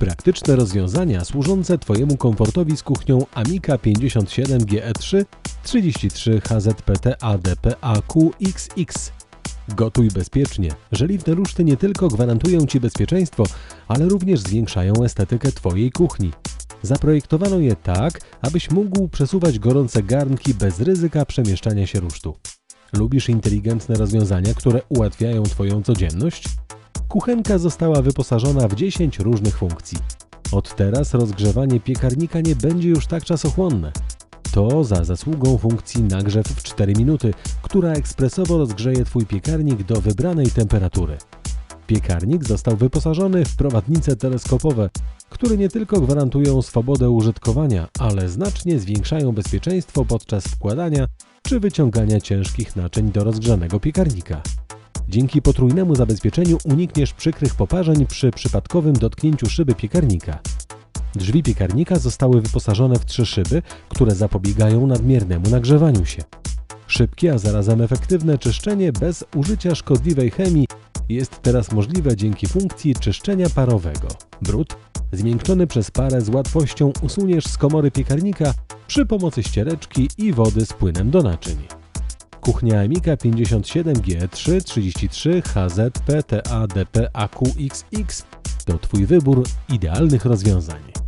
Praktyczne rozwiązania służące Twojemu komfortowi z kuchnią Amica 57 GE3 33 HZPT ADPAQXX. Gotuj bezpiecznie. Żeliwne ruszty nie tylko gwarantują Ci bezpieczeństwo, ale również zwiększają estetykę Twojej kuchni. Zaprojektowano je tak, abyś mógł przesuwać gorące garnki bez ryzyka przemieszczania się rusztu. Lubisz inteligentne rozwiązania, które ułatwiają Twoją codzienność? Kuchenka została wyposażona w 10 różnych funkcji. Od teraz rozgrzewanie piekarnika nie będzie już tak czasochłonne. To za zasługą funkcji nagrzew w 4 minuty, która ekspresowo rozgrzeje Twój piekarnik do wybranej temperatury. Piekarnik został wyposażony w prowadnice teleskopowe, które nie tylko gwarantują swobodę użytkowania, ale znacznie zwiększają bezpieczeństwo podczas wkładania czy wyciągania ciężkich naczyń do rozgrzanego piekarnika. Dzięki potrójnemu zabezpieczeniu unikniesz przykrych poparzeń przy przypadkowym dotknięciu szyby piekarnika. Drzwi piekarnika zostały wyposażone w trzy szyby, które zapobiegają nadmiernemu nagrzewaniu się. Szybkie, a zarazem efektywne czyszczenie bez użycia szkodliwej chemii jest teraz możliwe dzięki funkcji czyszczenia parowego. Brud, zmiękczony przez parę z łatwością usuniesz z komory piekarnika przy pomocy ściereczki i wody z płynem do naczyń. Kuchnia Amica 57G3 33 HZP TADP AQXX to Twój wybór idealnych rozwiązań.